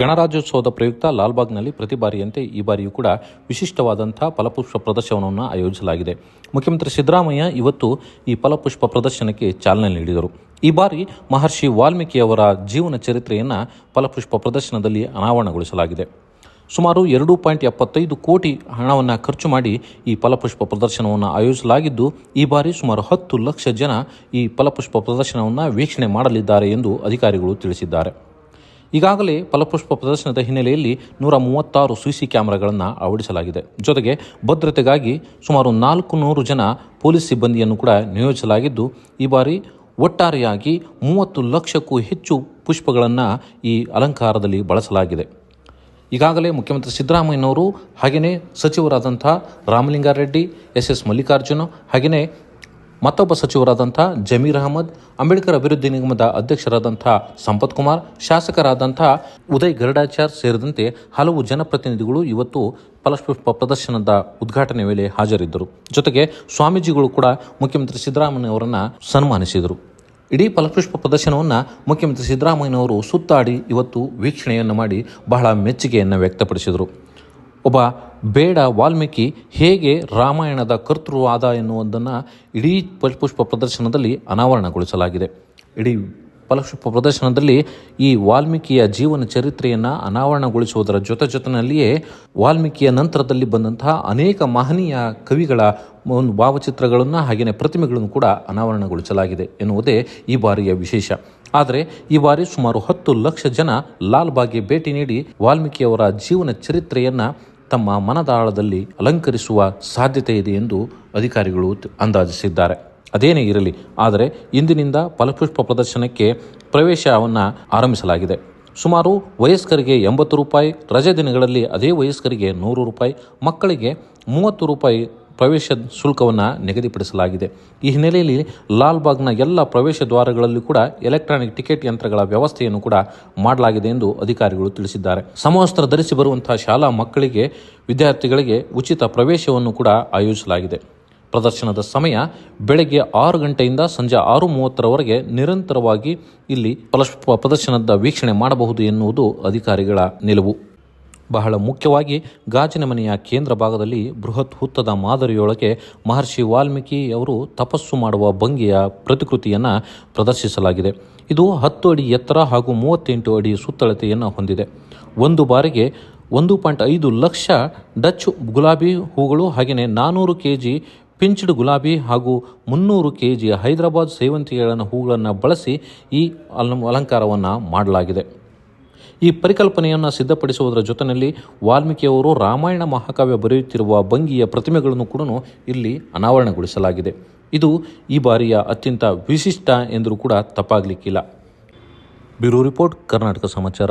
ಗಣರಾಜ್ಯೋತ್ಸವದ ಪ್ರಯುಕ್ತ ಲಾಲ್ಬಾಗ್ನಲ್ಲಿ ಪ್ರತಿ ಬಾರಿಯಂತೆ ಈ ಬಾರಿಯೂ ಕೂಡ ವಿಶಿಷ್ಟವಾದಂಥ ಫಲಪುಷ್ಪ ಪ್ರದರ್ಶನವನ್ನು ಆಯೋಜಿಸಲಾಗಿದೆ. ಮುಖ್ಯಮಂತ್ರಿ ಸಿದ್ದರಾಮಯ್ಯ ಇವತ್ತು ಈ ಫಲಪುಷ್ಪ ಪ್ರದರ್ಶನಕ್ಕೆ ಚಾಲನೆ ನೀಡಿದರು. ಈ ಬಾರಿ ಮಹರ್ಷಿ ವಾಲ್ಮೀಕಿಯವರ ಜೀವನ ಚರಿತ್ರೆಯನ್ನು ಫಲಪುಷ್ಪ ಪ್ರದರ್ಶನದಲ್ಲಿ ಅನಾವರಣಗೊಳಿಸಲಾಗಿದೆ. ಸುಮಾರು ಎರಡು ಪಾಯಿಂಟ್ ಎಪ್ಪತ್ತೈದು ಕೋಟಿ ಹಣವನ್ನು ಖರ್ಚು ಮಾಡಿ ಈ ಫಲಪುಷ್ಪ ಪ್ರದರ್ಶನವನ್ನು ಆಯೋಜಿಸಲಾಗಿದ್ದು, ಈ ಬಾರಿ ಸುಮಾರು ಹತ್ತು ಲಕ್ಷ ಜನ ಈ ಫಲಪುಷ್ಪ ಪ್ರದರ್ಶನವನ್ನು ವೀಕ್ಷಣೆ ಮಾಡಲಿದ್ದಾರೆ ಎಂದು ಅಧಿಕಾರಿಗಳು ತಿಳಿಸಿದ್ದಾರೆ. ಈಗಾಗಲೇ ಫಲಪುಷ್ಪ ಪ್ರದರ್ಶನದ ಹಿನ್ನೆಲೆಯಲ್ಲಿ ನೂರ ಮೂವತ್ತಾರು ಸಿಸಿ ಕ್ಯಾಮೆರಾಗಳನ್ನು ಅಳವಡಿಸಲಾಗಿದೆ. ಜೊತೆಗೆ ಭದ್ರತೆಗಾಗಿ ಸುಮಾರು ನಾಲ್ಕು ನೂರು ಜನ ಪೊಲೀಸ್ ಸಿಬ್ಬಂದಿಯನ್ನು ಕೂಡ ನಿಯೋಜಿಸಲಾಗಿದ್ದು, ಈ ಬಾರಿ ಒಟ್ಟಾರೆಯಾಗಿ ಮೂವತ್ತು ಲಕ್ಷಕ್ಕೂ ಹೆಚ್ಚು ಪುಷ್ಪಗಳನ್ನು ಈ ಅಲಂಕಾರದಲ್ಲಿ ಬಳಸಲಾಗಿದೆ. ಈಗಾಗಲೇ ಮುಖ್ಯಮಂತ್ರಿ ಸಿದ್ದರಾಮಯ್ಯನವರು ಹಾಗೆಯೇ ಸಚಿವರಾದಂಥ ರಾಮಲಿಂಗಾರೆಡ್ಡಿ, ಎಸ್ ಎಸ್ ಮಲ್ಲಿಕಾರ್ಜುನ ಹಾಗೆಯೇ ಮತ್ತೊಬ್ಬ ಸಚಿವರಾದಂಥ ಜಮೀರ್ ಅಹಮದ್, ಅಂಬೇಡ್ಕರ್ ಅಭಿವೃದ್ಧಿ ನಿಗಮದ ಅಧ್ಯಕ್ಷರಾದಂಥ ಸಂಪತ್ ಕುಮಾರ್, ಶಾಸಕರಾದಂಥ ಉದಯ್ ಗರುಡಾಚಾರ್ ಸೇರಿದಂತೆ ಹಲವು ಜನಪ್ರತಿನಿಧಿಗಳು ಇವತ್ತು ಫಲಪುಷ್ಪ ಪ್ರದರ್ಶನದ ಉದ್ಘಾಟನೆ ವೇಳೆ ಹಾಜರಿದ್ದರು. ಜೊತೆಗೆ ಸ್ವಾಮೀಜಿಗಳು ಕೂಡ ಮುಖ್ಯಮಂತ್ರಿ ಸಿದ್ದರಾಮಯ್ಯವರನ್ನು ಸನ್ಮಾನಿಸಿದರು. ಇಡೀ ಫಲಪುಷ್ಪ ಪ್ರದರ್ಶನವನ್ನು ಮುಖ್ಯಮಂತ್ರಿ ಸಿದ್ದರಾಮಯ್ಯನವರು ಸುತ್ತಾಡಿ ಇವತ್ತು ವೀಕ್ಷಣೆಯನ್ನು ಮಾಡಿ ಬಹಳ ಮೆಚ್ಚುಗೆಯನ್ನು ವ್ಯಕ್ತಪಡಿಸಿದರು. ಒಬ್ಬ ಬೇಡ ವಾಲ್ಮೀಕಿ ಹೇಗೆ ರಾಮಾಯಣದ ಕರ್ತೃ ಆದ ಎನ್ನುವುದನ್ನು ಇಡೀ ಫಲಪುಷ್ಪ ಪ್ರದರ್ಶನದಲ್ಲಿ ಅನಾವರಣಗೊಳಿಸಲಾಗಿದೆ. ಇಡೀ ಫಲಪುಷ್ಪ ಪ್ರದರ್ಶನದಲ್ಲಿ ಈ ವಾಲ್ಮೀಕಿಯ ಜೀವನ ಚರಿತ್ರೆಯನ್ನು ಅನಾವರಣಗೊಳಿಸುವುದರ ಜೊತೆ ಜೊತೆಯಲ್ಲಿಯೇ ವಾಲ್ಮೀಕಿಯ ನಂತರದಲ್ಲಿ ಬಂದಂತಹ ಅನೇಕ ಮಹನೀಯ ಕವಿಗಳ ಒಂದು ಭಾವಚಿತ್ರಗಳನ್ನು ಹಾಗೆಯೇ ಪ್ರತಿಮೆಗಳನ್ನು ಕೂಡ ಅನಾವರಣಗೊಳಿಸಲಾಗಿದೆ ಎನ್ನುವುದೇ ಈ ಬಾರಿಯ ವಿಶೇಷ. ಆದರೆ ಈ ಬಾರಿ ಸುಮಾರು ಹತ್ತು ಲಕ್ಷ ಜನ ಲಾಲ್ಬಾಗ್ಗೆ ಭೇಟಿ ನೀಡಿ ವಾಲ್ಮೀಕಿಯವರ ಜೀವನ ಚರಿತ್ರೆಯನ್ನು ತಮ್ಮ ಮನದಾಳದಲ್ಲಿ ಅಲಂಕರಿಸುವ ಸಾಧ್ಯತೆ ಇದೆ ಎಂದು ಅಧಿಕಾರಿಗಳು ಅಂದಾಜಿಸಿದ್ದಾರೆ. ಅದೇನೇ ಇರಲಿ, ಆದರೆ ಇಂದಿನಿಂದ ಫಲಪುಷ್ಪ ಪ್ರದರ್ಶನಕ್ಕೆ ಪ್ರವೇಶವನ್ನು ಆರಂಭಿಸಲಾಗಿದೆ. ಸುಮಾರು ವಯಸ್ಕರಿಗೆ ಎಂಬತ್ತು ರೂಪಾಯಿ, ರಜೆ ದಿನಗಳಲ್ಲಿ ಅದೇ ವಯಸ್ಕರಿಗೆ ನೂರು ರೂಪಾಯಿ, ಮಕ್ಕಳಿಗೆ ಮೂವತ್ತು ರೂಪಾಯಿ ಪ್ರವೇಶ ಶುಲ್ಕವನ್ನು ನಿಗದಿಪಡಿಸಲಾಗಿದೆ. ಈ ಹಿನ್ನೆಲೆಯಲ್ಲಿ ಲಾಲ್ಬಾಗ್ನ ಎಲ್ಲ ಪ್ರವೇಶ ದ್ವಾರಗಳಲ್ಲಿ ಕೂಡ ಎಲೆಕ್ಟ್ರಾನಿಕ್ ಟಿಕೆಟ್ ಯಂತ್ರಗಳ ವ್ಯವಸ್ಥೆಯನ್ನು ಕೂಡ ಮಾಡಲಾಗಿದೆ ಎಂದು ಅಧಿಕಾರಿಗಳು ತಿಳಿಸಿದ್ದಾರೆ. ಸಮವಸ್ತ್ರ ಧರಿಸಿ ಬರುವಂತಹ ಶಾಲಾ ಮಕ್ಕಳಿಗೆ, ವಿದ್ಯಾರ್ಥಿಗಳಿಗೆ ಉಚಿತ ಪ್ರವೇಶವನ್ನು ಕೂಡ ಆಯೋಜಿಸಲಾಗಿದೆ. ಪ್ರದರ್ಶನದ ಸಮಯ ಬೆಳಗ್ಗೆ ಆರು ಗಂಟೆಯಿಂದ ಸಂಜೆ ಆರು ಮೂವತ್ತರವರೆಗೆ ನಿರಂತರವಾಗಿ ಇಲ್ಲಿ ಪ್ರದರ್ಶನದ ವೀಕ್ಷಣೆ ಮಾಡಬಹುದು ಎನ್ನುವುದು ಅಧಿಕಾರಿಗಳ ನಿಲುವು. ಬಹಳ ಮುಖ್ಯವಾಗಿ ಗಾಜಿನ ಮನೆಯ ಕೇಂದ್ರ ಭಾಗದಲ್ಲಿ ಬೃಹತ್ ಹುತ್ತದ ಮಾದರಿಯೊಳಗೆ ಮಹರ್ಷಿ ವಾಲ್ಮೀಕಿ ಅವರು ತಪಸ್ಸು ಮಾಡುವ ಭಂಗಿಯ ಪ್ರತಿಕೃತಿಯನ್ನು ಪ್ರದರ್ಶಿಸಲಾಗಿದೆ. ಇದು ಹತ್ತು ಅಡಿ ಎತ್ತರ ಹಾಗೂ ಮೂವತ್ತೆಂಟು ಅಡಿ ಸುತ್ತಳತೆಯನ್ನು ಹೊಂದಿದೆ. ಒಂದು ಬಾರಿಗೆ ಒಂದು ಪಾಯಿಂಟ್ ಐದು ಲಕ್ಷ ಡಚ್ ಗುಲಾಬಿ ಹೂಗಳು ಹಾಗೆಯೇ ನಾನ್ನೂರು ಕೆ ಜಿ ಪಿಂಚ್ಡ್ ಗುಲಾಬಿ ಹಾಗೂ ಮುನ್ನೂರು ಕೆ ಜಿ ಹೈದರಾಬಾದ್ ಸೇವಂತಿಗೆಗಳನ್ನು ಹೂಗಳನ್ನು ಬಳಸಿ ಈ ಅಲಂ, ಅಲಂಕಾರವನ್ನು ಮಾಡಲಾಗಿದೆ. ಈ ಪರಿಕಲ್ಪನೆಯನ್ನು ಸಿದ್ಧಪಡಿಸುವುದರ ಜೊತೆಯಲ್ಲಿ ವಾಲ್ಮೀಕಿಯವರು ರಾಮಾಯಣ ಮಹಾಕಾವ್ಯ ಬರೆಯುತ್ತಿರುವ ಭಂಗಿಯ ಪ್ರತಿಮೆಗಳನ್ನು ಕೂಡ ಇಲ್ಲಿ ಅನಾವರಣಗೊಳಿಸಲಾಗಿದೆ. ಇದು ಈ ಬಾರಿಯ ಅತ್ಯಂತ ವಿಶಿಷ್ಟ ಎಂದರೂ ಕೂಡ ತಪ್ಪಾಗಲಿಕ್ಕಿಲ್ಲ. ಬ್ಯೂರೋ ರಿಪೋರ್ಟ್, ಕರ್ನಾಟಕ ಸಮಾಚಾರ.